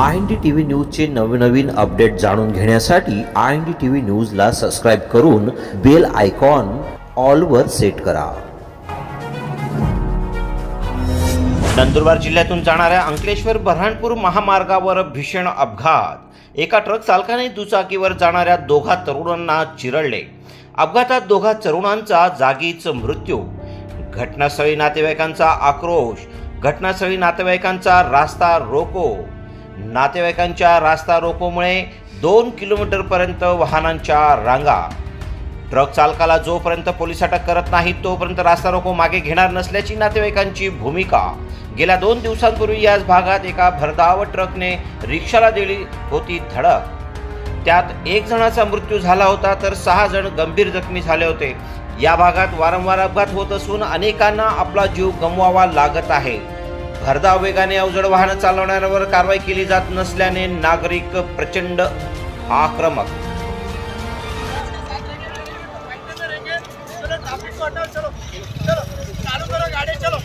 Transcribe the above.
I N D T V न्यूजचे नवनवीन update जाणून घेण्यासाठी I N D T V न्यूजला सबस्क्राईब करून बेल आयकॉन ऑलवर सेट करा. नंदुरबार जिल्ह्यातून जाणाऱ्या अंकलेश्वर बऱ्हाणपूर महामार्गावर भीषण अपघात. एका ट्रक चालकाने दुचाकीवर जाणाऱ्या दोघा तरुणांना चिरडले. अपघातात दोघा तरुणांचा जागीच मृत्यू. घटनास्थळी नातेवाईकांचा आक्रोश. घटनास्थळी नातेवाईकांचा रास्ता रोको. नातेवाईकांच्या रास्ता रोकोमुळे दोन किलोमीटरपर्यंत वाहनांच्या रांगा. ट्रक चालकाला जोपर्यंत पोलीस अटक करत नाहीत तोपर्यंत रास्ता रोको मागे घेणार नसल्याची नातेवाईकांची भूमिका. गेल्या दोन दिवसांपूर्वी याच भागात एका भरधाव ट्रकने रिक्षाला दिली होती धडक. त्यात एक जणाचा मृत्यू झाला होता तर सहा जण गंभीर जखमी झाले होते. या भागात वारंवार अपघात होत असून अनेकांना आपला जीव गमवावा लागत आहे. भरधाव वेगाने अवजड वाहनं चालवणाऱ्यांवर कारवाई केली जात नसल्याने नागरिक प्रचंड आक्रमक चलो चलो चलो चालू करो गाड़ी चलो